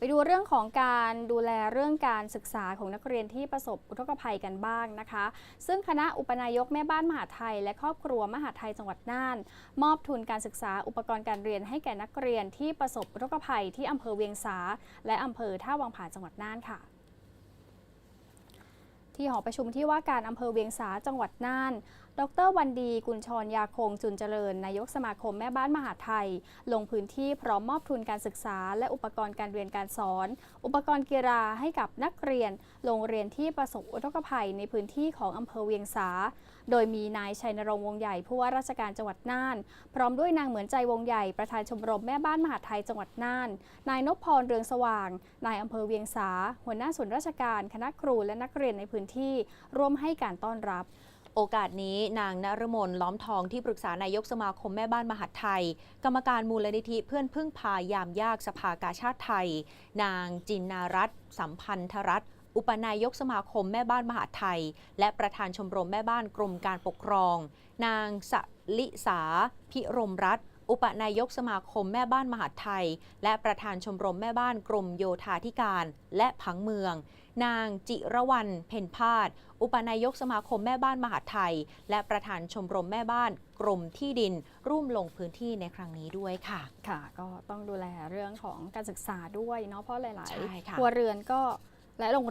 ไปดูเรื่องของการดูแลเรื่องการศึกษาของนักเรียนที่ประสบอุทกภัยกันบ้างนะคะ ซึ่งคณะอุปนายกแม่บ้านมหาไทย และครอบครัวมหาไทยจังหวัดน่าน มอบทุนการศึกษาอุปกรณ์การเรียนให้แก่นักเรียนที่ประสบอุทกภัยที่อำเภอเวียงสา และอำเภอท่าวังผาจังหวัดน่านค่ะ ที่หอประชุมที่ว่าการอำเภอเวียงสาจังหวัดน่าน ดรวันดีกุลชรยาคงจุนเจริญ นายกสมาคมแม่บ้านมหาไทย ลงพื้นที่พร้อมมอบทุนการศึกษา และอุปกรณ์การเรียนการสอน อุปกรณ์กีฬาให้กับนักเรียน โรงเรียนที่ประสบอุทกภัยในพื้นที่ของอำเภอเวียงสา โดยมีนายชัยนรงค์วงใหญ่ผู้ว่าราชการจังหวัดน่าน พร้อมด้วยนางเหมือนใจวงใหญ่ประธานชมรมแม่บ้านมหาไทยจังหวัดน่าน นายนพพรเรืองสว่าง นายอำเภอเวียงสา หัวหน้าส่วนราชการคณะครูและนักเรียนในพื้นที่ร่วมให้การต้อนรับโอกาสนี้นางนรมนล้อมทองที่ปรึกษานายกสมาคมแม่บ้านมหาไทย กรรมการมูลนิธิเพื่อนพึ่งพายามยากสภากาชาติไทย นางจินนารัตสัมพันธรัตอุปนายกสมาคมแม่บ้านมหาไทย และประธานชมรมแม่บ้านกรมการปกครอง นางสลิสาพิรมรัต อุปนายกสมาคมแม่บ้านมหาดไทย และประธานชมรมแม่บ้านกรมโยธาธิการและผังเมือง นางจิรวรรณเพ็ญพาดอุปนายกสมาคมแม่บ้านมหาดไทย และประธานชมรมแม่บ้านกรมที่ดิน ร่วมลงพื้นที่ในครั้งนี้ด้วยค่ะ ค่ะ ก็ต้องดูแลเรื่องของการศึกษาด้วยเนาะเพราะหลายใช่ค่ะๆครัวเรือนก็และโรง